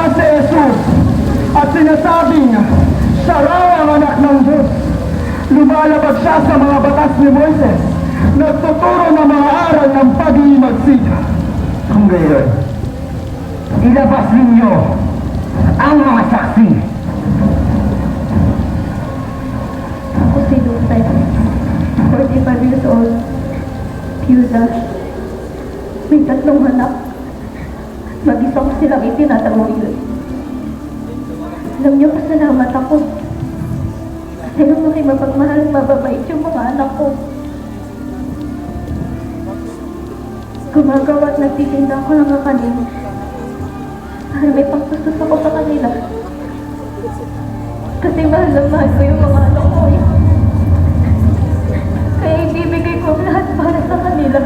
niya si Jesus at sinasabing, siya ang anak ng Diyos. Lumalabag siya sa mga batas ni Moises, nagtuturo ng mga aral ng pag-iimagsig. Kung gayon, ilabas ninyo ang mga saksi. Ako si Lucet, 45 years old, Cusa. May tatlong anak Mag-isa ko silang itinatawid. Alam niyo, pasalamat ako. Kasi nung aking mapagmahal, mababait yung mga anak ko. Gumagawa at nagtitinda ko lang ang kanila. Dahil may pagpastos ako sa kanila. Kasi mahal na mahal ko yung mga anak ko eh. Kaya ibibigay ko ang lahat para sa kanila.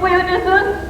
Quen!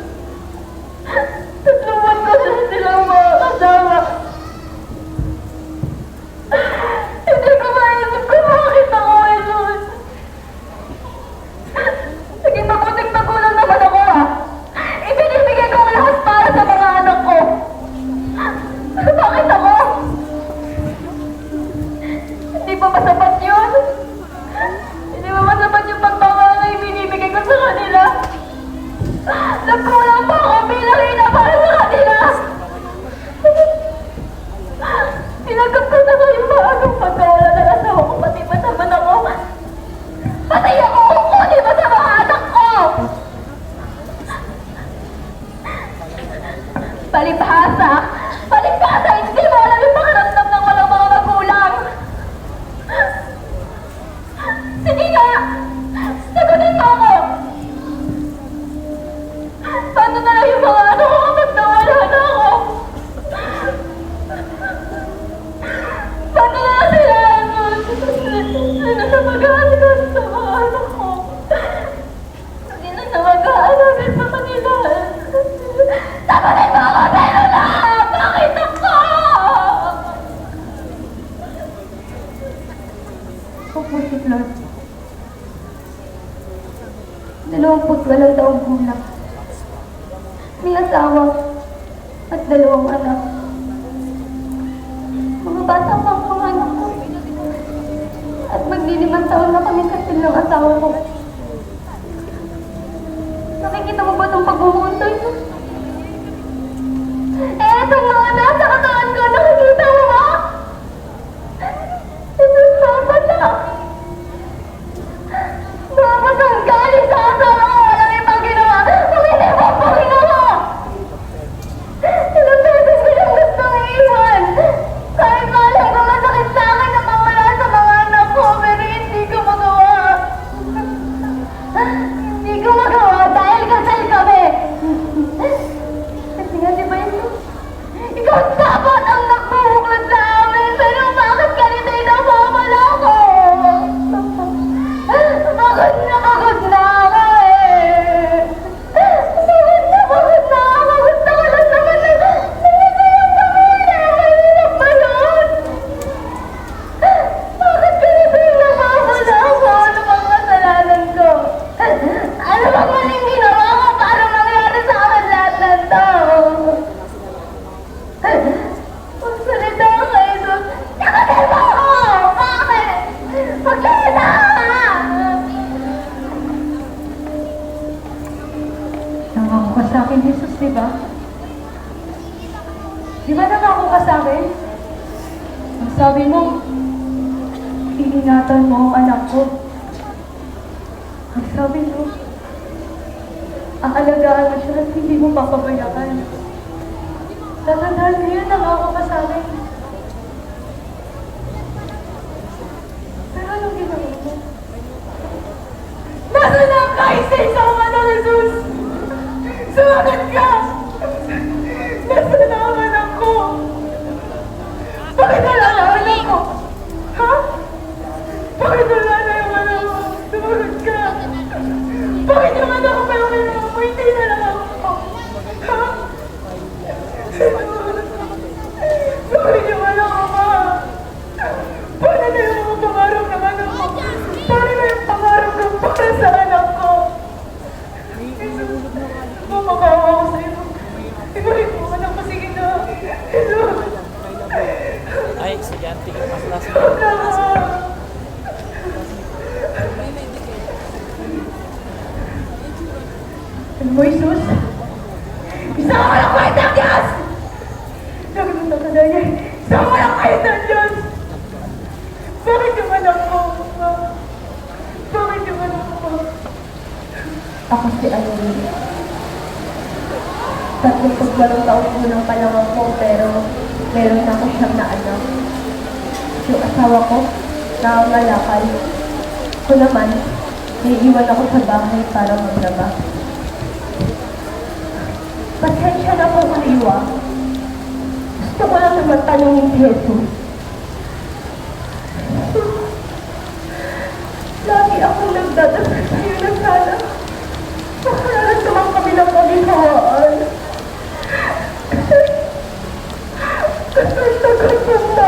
ng asawa ko. Nakikita mo ba itong pagbumunta Sinaktan mo ang anak ko. Ang sabi niyo, aalagaan mo siya at hindi mo papabayaan. Tatandaan ko yun, nangako ka sa akin. Pero anong ginawa mo? Nasaan ang kaisin sa mga Jesus? Sumagot ka! Meron na ako siyang na anak. Yung asawa ko, nangangalakal. Ko naman, naiiwan ako sa bahay para magtrabaho. Pasensya na po kaliwa. Gusto ko lang naman tanongin si Jesus. Lagi akong nagdadasal sa'yo na sana. Makararamdaman kami ng kaginhawaan. Kasi tagutom na ako. Hirap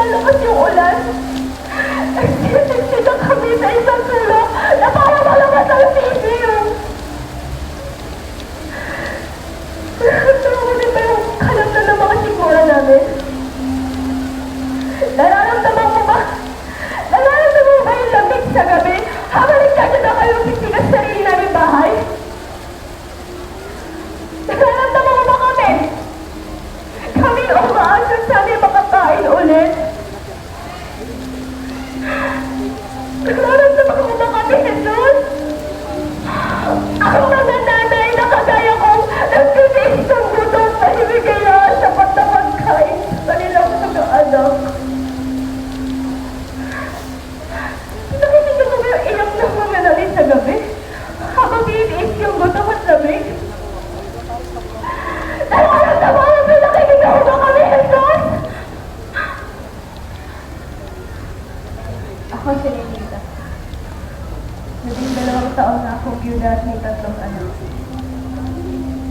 lumalakas yung ulan, nagsisit kami sa isang sulok na para malakas ang mo din ba yung kalanda ng mga sigura namin? Nararamdaman mo ba? Nararamdaman mo ba yung lamig sa gabi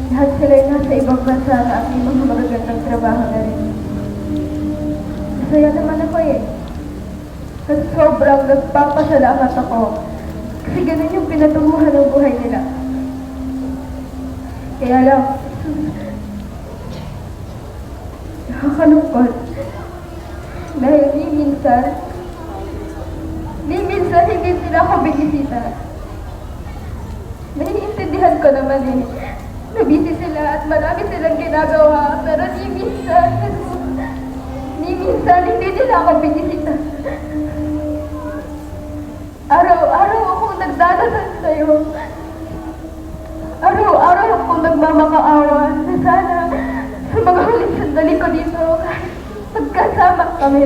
Lahat sila ay nasa ibang bansa na may mga magagandang trabaho na rin. Masaya naman ako eh. At sobrang nagpapasalamat ako. Kasi ganun yung pinatunguhan ng buhay nila. Kaya lang, nakakalungkot. Dahil ni minsan, ni minsan hindi sila ako binisita. Naiintindihan ko naman eh. Nabisi sila at marami silang ginagawa. Pero ni minsan, ni minsan hindi nila ako binisita. Araw-araw akong nagdadasal sa'yo. Araw-araw akong nagmamakaawa na sana sa mga huling sandali ko dito kahit magkasama kami.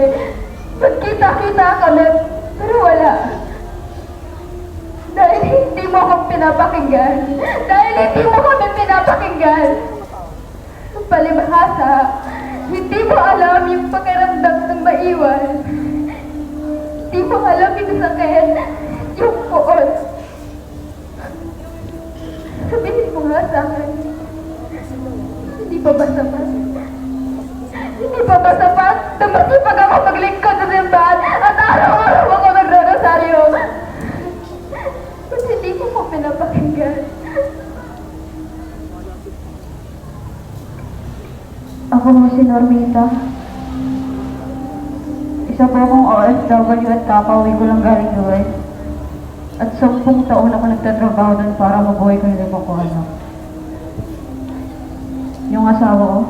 Magkita-kita kami, pero wala. Dahil mo ako pinapakinggan. Dahil hindi mo kami pinapakinggan. Palibhasa, hindi mo alam yung pakiramdam ng maiwan. Hindi mo alam yung sakit, si Normita. Isa po akong OFW at kakauwi ko lang galing US. At sampung taon ako nagtatrabaho doon para mabuhay ko yung ko anak. Yung asawa ko.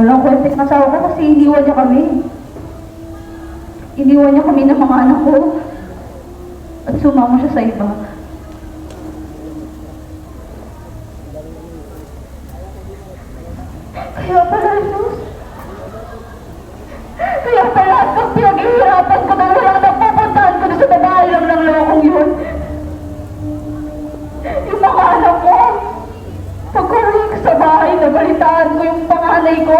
Walang kwenta yung asawa ko kasi iniwan niya kami. Iniwan niya kami ng mga anak ko. At sumama siya sa iba. Yung panganay ko.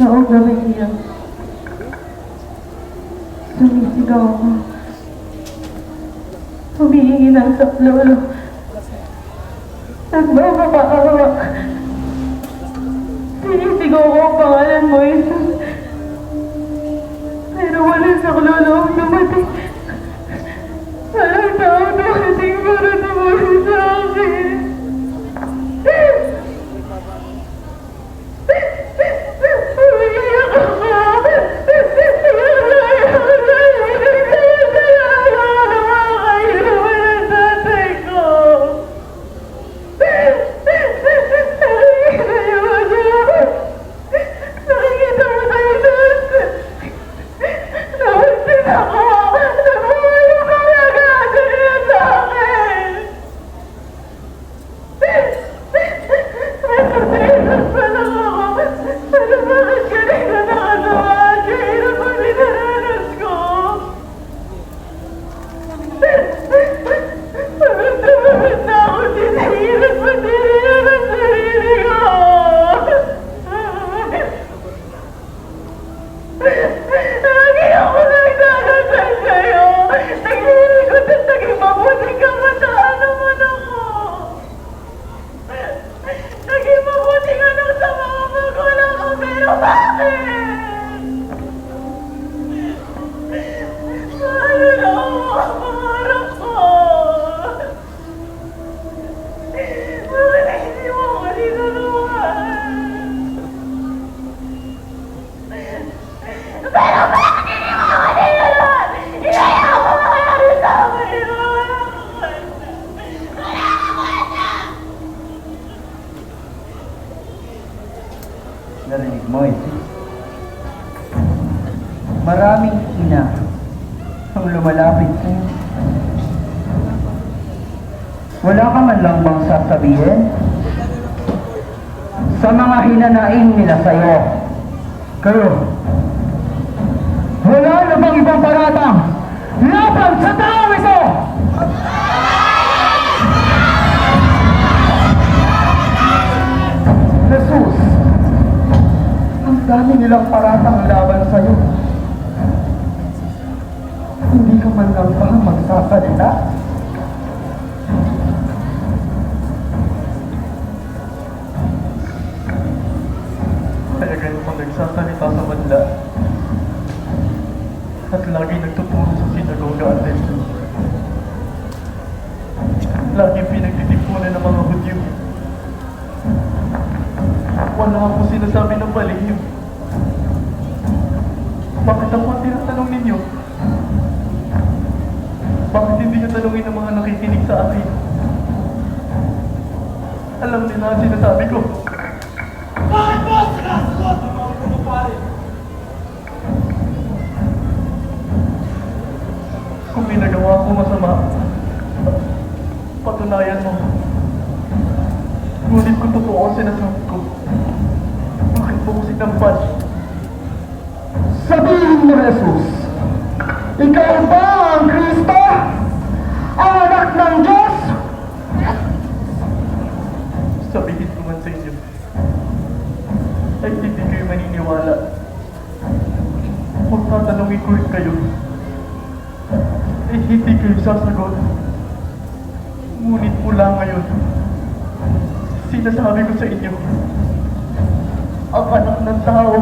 Noong gabi niya, sumisigaw ako. Humihingi ng saklolo. Nagbababawak. Sinisigaw ko ang pangalan mo, Jesus. Pero walang saklolo ang dumating. Walang tao dumating para tumulong sa akin. Mga hinanaing nila sa'yo. Kayo, wala na bang ibang paratang laban sa taong ito? Jesus, ang dami nilang paratang laban sa'yo. Hindi ka man lang ba magsasalita? Nagsasalita sa madla at lagi nagtuturo sa sinagoga at templo. Lagi pinagtitipunan ng mga Hudyo. Wala akong sinasabi ng palihim. Bakit ako ang tinatanong ninyo? Bakit hindi niyo tanungin ang mga nakikinig sa akin? Alam nila ang sinasabi ko. May nagawa ko masama, patunayan mo. Ngunit kung totoo ang sinasabi ko, bakit mo ko sinampal? Sabihin mo, Jesus, ikaw ba ang Kristo? Ang anak ng Diyos? Sabihin ko man sa inyo, ay hindi kayo maniniwala. Kung tatanungin ko rin kayo, ay hindi kayo sasagot. Ngunit mula ngayon, sinasabi ko sa inyo, ang anak ng tao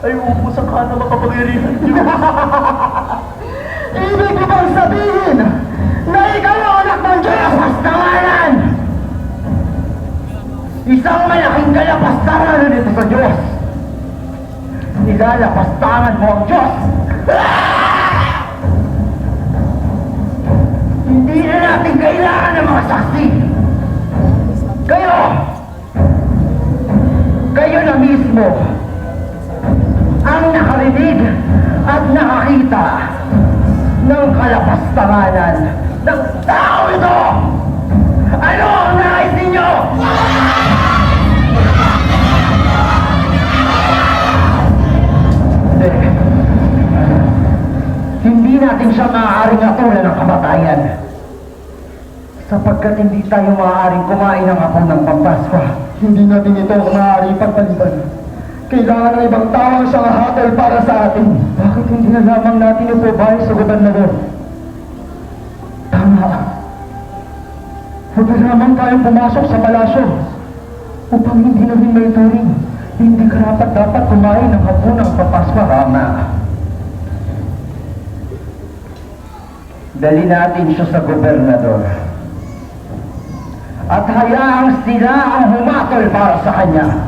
ay upo sa kanang makapangyarihan Diyos. Ibig ko bang sabihin na ikaw ang anak ng Diyos? Pastangalan! Isang malaking kalapastangan nito sa Diyos. Nilalapastangan mo ang Diyos. Hindi na natin kailangan ng mga saksi. Kayo! Kayo na mismo ang nakarinig at nakakita ng kalapastanganan ng tao ito! Ano ang nais ninyo? Hindi. Natin siya maaaring atulan ng kamatayan. Sapagkat hindi tayo maaaring kumain ng apo ng Pampasko. Hindi natin ito maaaring pagpaliban. Kailangan ng ibang tao ang siyang hatol para sa atin. Bakit hindi na lamang natin ito bahay sa gobernador? Tama. Huwag na lamang tayong pumasok sa palasyo upang hindi na rin may turing. Hindi karapat dapat kumain ng hapon ng Pampasko. Tama. Dali natin siya sa gobernador. At hayaang sila ang humatol para sa kanya.